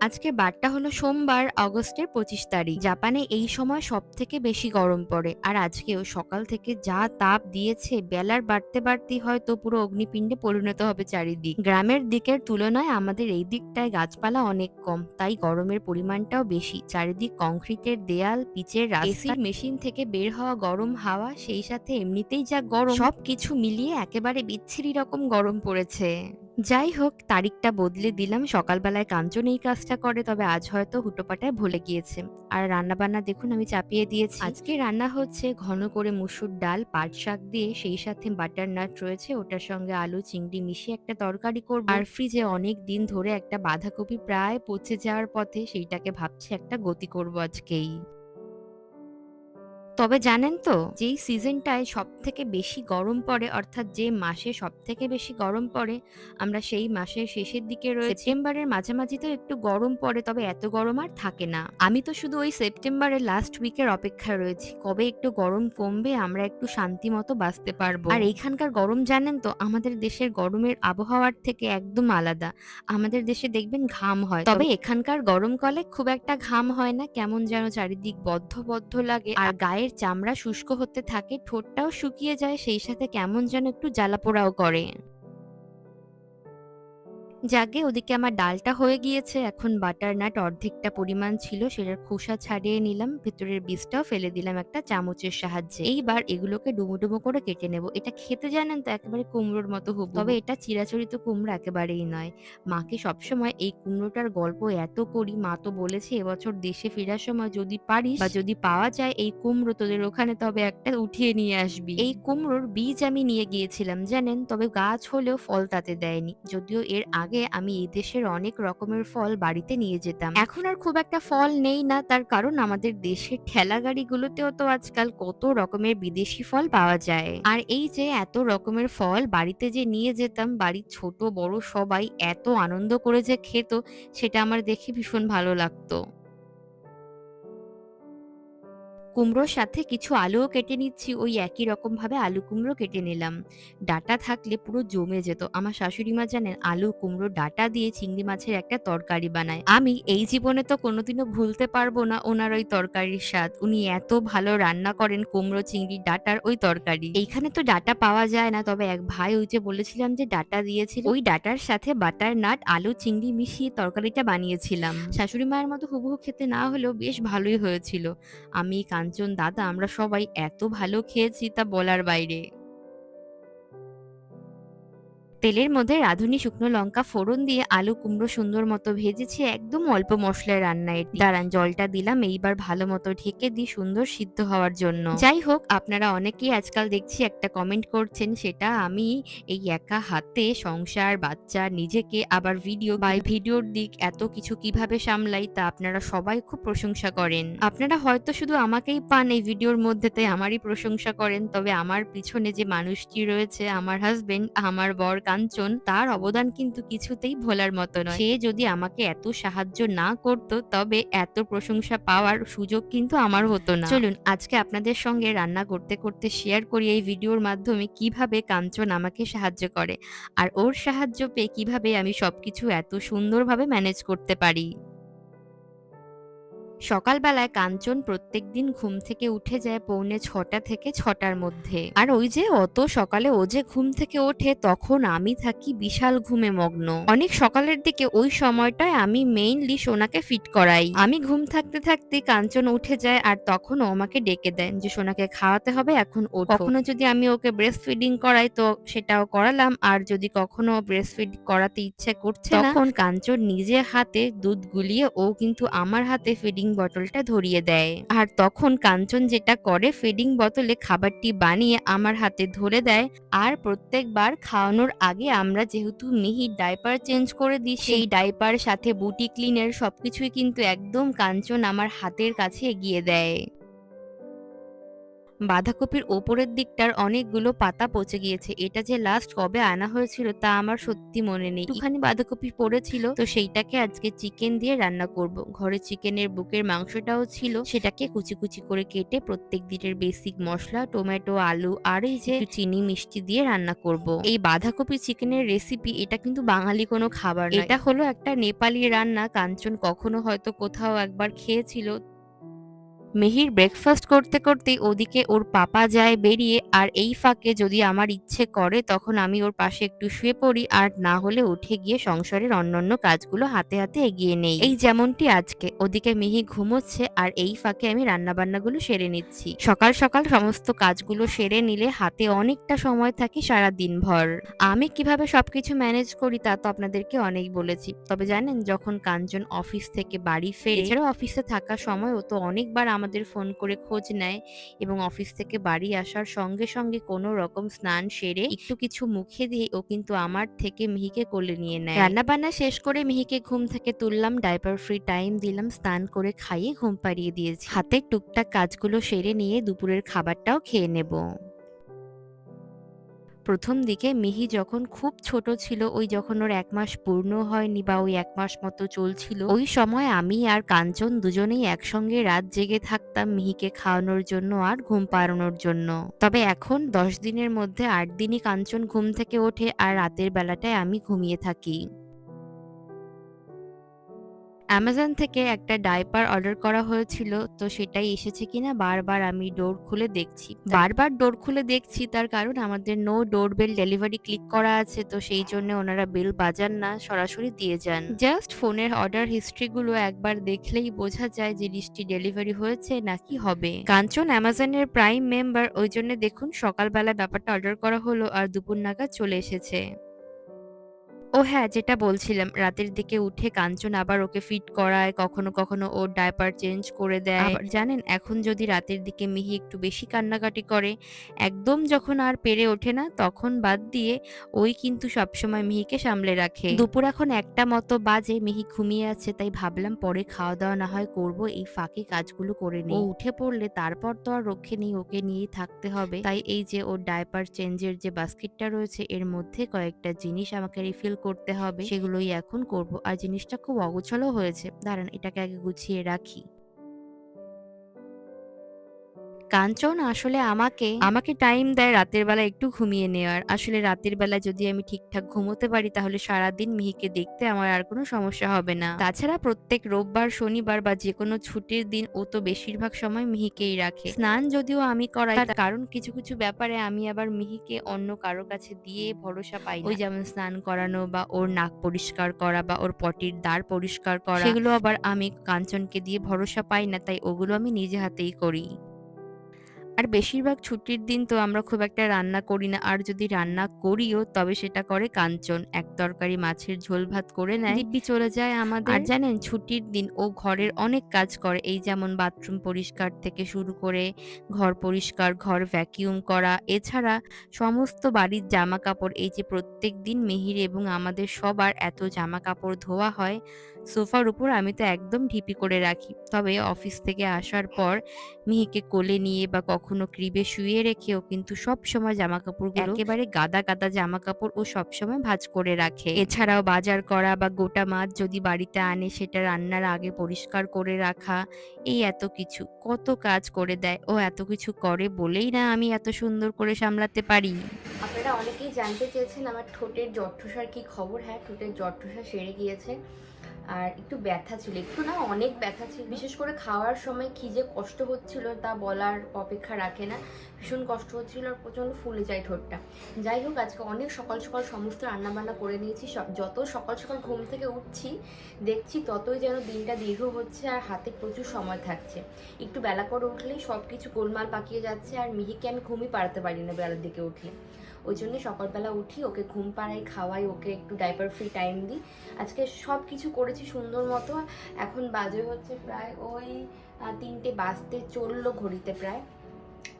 আজকের বারটা হলো সোমবার অগস্টের পঁচিশ তারিখ। জাপানে এই সময় সব থেকে বেশি গরম পড়ে। আর আজকেও সকাল থেকে যা তাপ দিয়েছে বেলার বাড়তে বাড়তেই হয়তো পুরো অগ্নিপিণ্ডে পরিণত হবে চারিদিক। গ্রামের দিকের তুলনায় আমাদের এই দিকটায় গাছপালা অনেক কম তাই গরমের পরিমাণটাও বেশি। চারিদিক কংক্রিটের দেয়াল পিচের রাস্তা মেশিন থেকে বের হওয়া গরম হাওয়া সেই সাথে এমনিতেই যা গরম সব কিছু মিলিয়ে একেবারে বিচ্ছিরি রকম গরম পড়েছে। যাই হোক তারিখটা বদলে দিলাম। সকালবেলায় কাঞ্চন এই কাজটা করে, তবে আজ হয়তো হুটোপাটায় ভুলে গিয়েছে। আর রান্না বান্না দেখুন, আমি চাপিয়ে দিয়েছি। আজকে রান্না হচ্ছে ঘন করে মুসুর ডাল, পাট শাক দিয়ে। সেই সাথে বাটার নাট রয়েছে, ওটার সঙ্গে আলু, চিংড়ি মিশিয়ে একটা তরকারি করব। আর ফ্রিজে অনেক দিন ধরে একটা বাঁধাকপি প্রায় পচে যাওয়ার পথে, সেইটাকে ভাবছি একটা গতি করব আজকেই। তবে জানেন তো, যেই সিজনটায় সব থেকে বেশি গরম পড়ে, অর্থাৎ যে মাসে সব থেকে বেশি গরম পড়ে, আমরা সেই মাসের শেষের দিকে রয়েছে। সেপ্টেম্বরের মাঝামাঝি তো একটু গরম পড়ে, তবে এত গরম আর থাকে না। আমি তো শুধু ওই সেপ্টেম্বরের লাস্ট উইকের অপেক্ষায় রয়েছি। কবে একটু গরম কমবে, আমরা একটু শান্তি মতো বাঁচতে পারব। আর এইখানকার গরম জানেন তো, আমাদের দেশের গরমের আবহাওয়ার থেকে একদম আলাদা। আমাদের দেশে দেখবেন ঘাম হয়। তবে এখানকার গরমকালে খুব একটা ঘাম হয় না, কেমন যেন চারিদিক বদ্ধ বদ্ধ লাগে। আর গায়ে গায়ের চামড়া শুষ্ক হতে থাকে, ঠোঁটটাও শুকিয়ে যায়, সেই সাথে কেমন যেন একটু জ্বালাপোড়াও করে। যাকে ওদিকে আমার ডালটা হয়ে গিয়েছে, এখন বাটার নাট অর্ধেকটা পরিমাণ ছিল, সেটার খোসা ছাড়িয়ে নিলাম, ভেতরের বীজটাও ফেলে দিলাম একটা চামচের সাহায্যে। এইবার এগুলোকে ডুমো ডুমো করে কেটে নেব। এটা খেতে জানেন তো, একেবারে কুমড়োর মতো হুব। তবে এটা চিরাচরিত কুমড়ো একেবারেই নয়। মাকে সবসময় এই কুমড়োটার গল্প এত করি, মা তো বলেছে এবছর দেশে ফেরার সময় যদি পারিস বা যদি পাওয়া যায় এই কুমড়ো তোদের ওখানে, তবে একটা উঠিয়ে নিয়ে আসবি। এই কুমড়োর বীজ আমি নিয়ে গিয়েছিলাম, জানেন? তবে গাছ হলেও ফল তাতে দেয়নি। যদিও এর আগে আগে আমি এই দেশের অনেক রকমের ফল বাড়িতে নিয়ে যেতাম। এখন আর খুব একটা ফল নেই না, তার কারণ আমাদের দেশের ঠেলা গাড়িগুলোতেও তো আজকাল কত রকমের বিদেশি ফল পাওয়া যায়। আর এই যে এত রকমের ফল বাড়িতে যে নিয়ে যেতাম, বাড়ির ছোট বড় সবাই এত আনন্দ করে যে খেত, সেটা আমার দেখে ভীষণ ভালো লাগতো। কুমড়োর সাথে কিছু আলুও কেটে নিচ্ছি, ওই একই রকম ভাবে আলু কুমড়ো কেটে নিলাম। ডাটা থাকলে পুরো জমে যেত। আমার শাশুড়ি মা জানেন, আলু কুমড়ো ডাটা দিয়ে চিংড়ি মাছের একটা তরকারি বানায়। আমি এই জীবনে তো কোনোদিনও ভুলতে পারব না ওনার ওই তরকারির স্বাদ। উনি এত ভালো রান্না করেন কুমড়ো চিংড়ি ডাটার ওই তরকারি। এইখানে তো ডাটা পাওয়া যায় না, তবে এক ভাই ওই যে বলেছিলাম যে ডাটা দিয়েছিল, ওই ডাটার সাথে বাটার নাট, আলু, চিংড়ি মিশিয়ে তরকারিটা বানিয়েছিলাম। শাশুড়ি মায়ের মতো হুবহু খেতে না হলেও বেশ ভালোই হয়েছিল। আমি কান পাঁচজন দাদা আমরা সবাই এত ভালো খেয়েছি তা বলার বাইরে। তেলের মধ্যে রাঁধুনি শুকনো লঙ্কা ফোড়ন দিয়ে আলু কুমড়ো সুন্দর মতো ভেজেছি, একদম অল্প মশলায় রান্না দাঁড়ান, জলটা দিলাম, এইবার ভালো মতো ঢেকে দিই সুন্দর সিদ্ধ হওয়ার জন্য। যাই হোক, আপনারা অনেকেই আজকাল দেখছি একটা কমেন্ট করছেন, সেটা আমি এই একা হাতে সংসার, বাচ্চা, নিজেকে, আবার ভিডিও বা ভিডিওর দিক এত কিছু কীভাবে সামলাই তা আপনারা সবাই খুব প্রশংসা করেন। আপনারা হয়তো শুধু আমাকেই পান এই ভিডিওর মধ্যে, তাই আমারই প্রশংসা করেন, তবে আমার পিছনে যে মানুষটি রয়েছে, আমার হাজবেন্ড আমার বর কাঞ্চন তার অবদান কিন্তু কিছুতেই ভোলার মতো নয়। সে যদি আমাকে এত সাহায্য না করত, তবে এত প্রশংসা পাওয়ার সুযোগ কিন্তু আমার হতো না। চলুন, আজকে আপনাদের সঙ্গে রান্না করতে করতে শেয়ার করি এই ভিডিওর মাধ্যমে কীভাবে কাঞ্চন আমাকে সাহায্য করে, আর ওর সাহায্য পেয়ে কীভাবে আমি সবকিছু এত সুন্দরভাবে ম্যানেজ করতে পারি। সকালবেলায় কাঞ্চন প্রত্যেক দিন ঘুম থেকে উঠে যায় পৌনে ছটা থেকে ছটার মধ্যে। আর ওই যে অত সকালে ও যে ঘুম থেকে ওঠে তখন আমি থাকি বিশাল ঘুমে মগ্ন। অনেক সকালের দিকে ওই সময়টায় আমি মেইনলি সোনাকে ফিট করাই। আমি ঘুম থাকতে থাকতে কাঞ্চন উঠে যায় আর তখন ও আমাকে ডেকে দেন যে সোনাকে খাওয়াতে হবে এখন ও কখনো যদি আমি ওকে ব্রেস্ট ফিডিং করাই তো সেটাও করালাম। আর যদি কখনো ব্রেস্ট ফিড করাতে ইচ্ছে করছে তখন কাঞ্চন নিজে হাতে দুধ গুলিয়ে ও কিন্তু আমার হাতে ফিডিং ফিডিং বটলটা ধরিয়ে দেয়। আর তখন কাঞ্চন যেটা করে ফিডিং বোতলে খাবারটি বানিয়ে আমার হাতে ধরে দেয়। আর প্রত্যেকবার খাওয়ানোর আগে আমরা যেহেতু মিহি ডাইপার চেঞ্জ করে দিই, সেই ডাইপার সাথে বুটি ক্লিনের সবকিছুই কিন্তু একদম কাঞ্চন আমার হাতের কাছে এগিয়ে দেয়। বাঁধাকপির ওপরের দিকটার অনেকগুলো পাতা পচে গিয়েছে। এটা যে লাস্ট কবে আনা হয়েছিল তা আমার সত্যি মনে নেই। একটুখানি বাঁধাকপি পড়েছিল, তো সেইটাকে আজকে চিকেন দিয়ে রান্না করব। ঘরে চিকেনের বুকের মাংসটাও ছিল, সেটাকে কুচি কুচি করে কেটে প্রত্যেক দিনের বেসিক মশলা টমেটো আলু আর এই যে চিনি, মিষ্টি দিয়ে রান্না করব। এই বাঁধাকপি চিকেনের রেসিপি এটা কিন্তু বাঙালি কোনো খাবার এটা হলো একটা নেপালি রান্না, কাঞ্চন কখনো হয়তো কোথাও একবার খেয়েছিল। মিহির ব্রেকফাস্ট করতে করতেই ওদিকে ওর পাপা যায় বেরিয়ে, আর এই ফাঁকে যদি আমার ইচ্ছে করে তখন আমি ওর পাশে একটু শুয়ে পড়ি, আর না হলে উঠে গিয়ে সংসারের অন্যান্য কাজগুলো হাতে হাতে এগিয়ে নেই। এই যেমনটি আজকে, ওদিকে মিহি ঘুমোচ্ছে, আর এই ফাঁকে আমি রান্নাবান্নাগুলো সেরে নিচ্ছি। সকাল সকাল সমস্ত কাজগুলো সেরে নিলে হাতে অনেকটা সময় থাকে সারা দিনভর। আমি কীভাবে সবকিছু ম্যানেজ করি তা তো আপনাদেরকে অনেক বলেছি। তবে জানেন, যখন কাঞ্চন অফিস থেকে বাড়ি ফেরে, এছাড়াও অফিসে থাকার সময় ও তো অনেকবার আমাদের ফোন করে খোঁজ নেয় এবং অফিস থেকে বাড়ি আসার সঙ্গে সঙ্গে কোনো রকম স্নান সেরে একটু কিছু মুখে দিয়ে ও কিন্তু আমার থেকে মিহিকে কোলে নিয়ে নেয়। রান্না বান্না শেষ করে মিহিকে ঘুম থেকে তুললাম ডাইপার ফ্রি টাইম দিলাম, স্নান করে খাইয়ে ঘুম পাড়িয়ে দিয়েছি। হাতে টুকটাক কাজগুলো সেরে নিয়ে দুপুরের খাবারটাও খেয়ে নেব। প্রথম দিকে মিহি যখন খুব ছোট ছিল, ওই যখন ওর এক মাস পূর্ণ হয়নি বা ওই এক মাস মতো চলছিল, ওই সময় আমি আর কাঞ্চন দুজনেই একসঙ্গে রাত জেগে থাকতাম মিহিকে খাওয়ানোর জন্য আর ঘুম পাড়ানোর জন্য। তবে এখন দশ দিনের মধ্যে আট দিনই কাঞ্চন ঘুম থেকে ওঠে আর রাতের বেলাটায় আমি ঘুমিয়ে থাকি। অ্যামাজন থেকে একটা ডাইপার অর্ডার করা হয়েছিল তো সেটাই এসেছে কিনা বারবার আমি ডোর খুলে দেখছি। বারবার ডোর খুলে দেখছি তার কারণ আমাদের no door bell delivery click করা আছে তো সেই জন্য ওনারা বেল বাজান না সরাসরি দিয়ে যান। জাস্ট ফোনের অর্ডার হিস্ট্রিগুলো একবার দেখলেই বোঝা যায় জিনিসটি ডেলিভারি হয়েছে নাকি হবে। কাঞ্চন অ্যামাজনের প্রাইম মেম্বার ওই জন্য দেখুন সকালবেলা ব্যাপারটা অর্ডার করা হলো আর দুপুর নাগাদ চলে এসেছে। ও হ্যাঁ যেটা বলছিলাম রাতের দিকে উঠে কাঞ্চন আবার ওকে ফিট করায় কখনো কখনো ওর ডাইপার চেঞ্জ করে দেয়। জানেন এখন যদি রাতের দিকে মিহি একটু বেশি কান্নাকাটি করে একদম যখন আর পেরে ওঠে না তখন বাদ দিয়ে ওই কিন্তু সবসময় মিহিকে সামলে রাখে। দুপুর এখন একটা মতো বাজে মিহি ঘুমিয়ে আছে তাই ভাবলাম পরে খাওয়া দাওয়া না হয় করব এই ফাঁকে কাজগুলো করে নিই। ও উঠে পড়লে তারপর তো আর রক্ষে নেই ওকে নিয়েই থাকতে হবে। তাই এই যে ওর ডাইপার চেঞ্জের যে বাস্কেটটা রয়েছে এর মধ্যে কয়েকটা জিনিস আমাকে রিফিল করতে হবে, সেগুলোই এখন করব। আর জিনিসটা খুব অগোছালো হয়েছে। দাঁড়ান, এটাকে আগে গুছিয়ে রাখি। কাঞ্চন, আসলে আমাকে আমাকে টাইম দেয় রাতের বেলা একটু ঘুমিয়ে নেওয়ার। আসলে রাতের বেলা যদি আমি ঠিকঠাক ঘুমোতে পারি, তাহলে সারাদিন মিহিকে দেখতে আমার আর কোনো সমস্যা হবে না। তাছাড়া প্রত্যেক রোববার, শনিবার বা যে কোনো ছুটির দিন ও তো বেশিরভাগ সময় মিহিকেই রাখে। স্নান যদিও আমি করাই কারণ কিছু কিছু ব্যাপারে আমি আবার মিহিকে অন্য কারও কাছে দিয়ে ভরসা পাই ওই যেমন স্নান করানো বা ওর নাক পরিষ্কার করা বা ওর পটির দ্বার পরিষ্কার করা, সেগুলো আবার আমি কাঞ্চনকে দিয়ে ভরসা পাই না, তাই ওগুলো আমি নিজে হাতেই করি। আর বেশিরভাগ ছুটির দিন তো আমরা খুব একটা রান্না করি না। আর যদি রান্না করিও তবে সেটা করে কাঞ্চন। এক তরকারি মাছের ঝোল ভাত করে নেয়। দিব্যি চলে যায় আমাদের। আর জানেন ছুটির দিন ও ঘরের অনেক কাজ করে। এই যেমন বাথরুম পরিষ্কার থেকে শুরু করে ঘর পরিষ্কার ঘর ভ্যাকিউম করা। এছাড়া সমস্ত বাড়ির জামা কাপড় এই যে প্রত্যেক দিন মেহির এবং আমাদের সবার এত জামা কাপড় ধোয়া হয় সোফার উপর আমি তো একদম ঢিপি করে রাখি। তবে অফিস থেকে আসার পর মিহিকে কোলে নিয়ে বা কখনো ক্রিবে শুয়ে রেখেও কিন্তু সব সময় জামা কাপড়গুলো একেবারে গাদা গাদা জামা কাপড় ও সব সময় ভাঁজ করে রাখে। এছাড়াও বাজার করা বা গোটা মাছ যদি বাড়িতে আনে সেটা রান্নার আগে পরিষ্কার করে রাখা এই এত কিছু। কত কাজ করে দেয়। ও এত কিছু করে বলেই না আমি এত সুন্দর করে সামলাতে পারি। আপনারা অনেকেই জানতে চেয়েছেন আমার ঠোঁটের জট্ঠসার কি খবর? হ্যাঁ ঠোঁটের জট্ঠসা সেরে গিয়েছে। আর একটু ব্যথা ছিল, একটু না অনেক ব্যথা ছিল। বিশেষ করে খাওয়ার সময় কি যে কষ্ট হচ্ছিল তা বলার অপেক্ষা রাখে না। ভীষণ কষ্ট হচ্ছিল আর প্রচণ্ড ফুলে যায় ঠোঁটটা। যাই হোক, আজকে অনেক সকাল সকাল সমস্ত রান্নাবান্না করে নিয়েছি। স- যত সকাল সকাল ঘুম থেকে উঠছি, দেখছি ততই যেন দিনটা দীর্ঘ হচ্ছে আর হাতে প্রচুর সময় থাকছে। একটু বেলা করে উঠলেই সব কিছু গোলমাল পাকিয়ে যাচ্ছে আর মিহিকে আমি ঘুমই পাড়াতে পারি না বেলার দিকে উঠলে। ওই জন্য সকালবেলা উঠি, ওকে ঘুম পাড়াই, খাওয়াই, ওকে একটু ডাইপার ফ্রি টাইম দিই। আজকে সব কিছু করেছি সুন্দর মতো এখন বাজে হচ্ছে প্রায় ওই তিনটে বাজতে চলল ঘড়িতে প্রায়।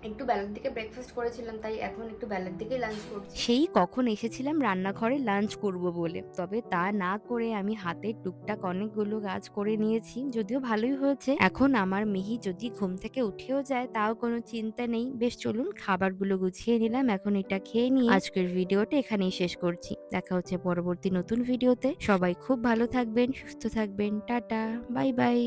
একটু বেলার দিকে ব্রেকফাস্ট করেছিলাম, তাই এখন একটু বেলার দিকেই লাঞ্চ করছি। সেই কখন এসেছিলাম রান্নাঘরে লাঞ্চ করব বলে। তবে তা না করে আমি হাতে টুকটাক অনেকগুলো কাজ করে নিয়েছি, যদিও ভালোই হয়েছে। এখন আমার মিহি যদি ঘুম থেকে উঠেও যায়, তাও কোনো চিন্তা নেই। বেশ, চলুন খাবারগুলো গুছিয়ে নিলাম, এখন এটা খেয়ে নিয়ে আজকের ভিডিওটা এখানেই শেষ করছি। দেখা হচ্ছে পরবর্তী নতুন ভিডিওতে। সবাই খুব ভালো থাকবেন, সুস্থ থাকবেন। Tata, bye bye.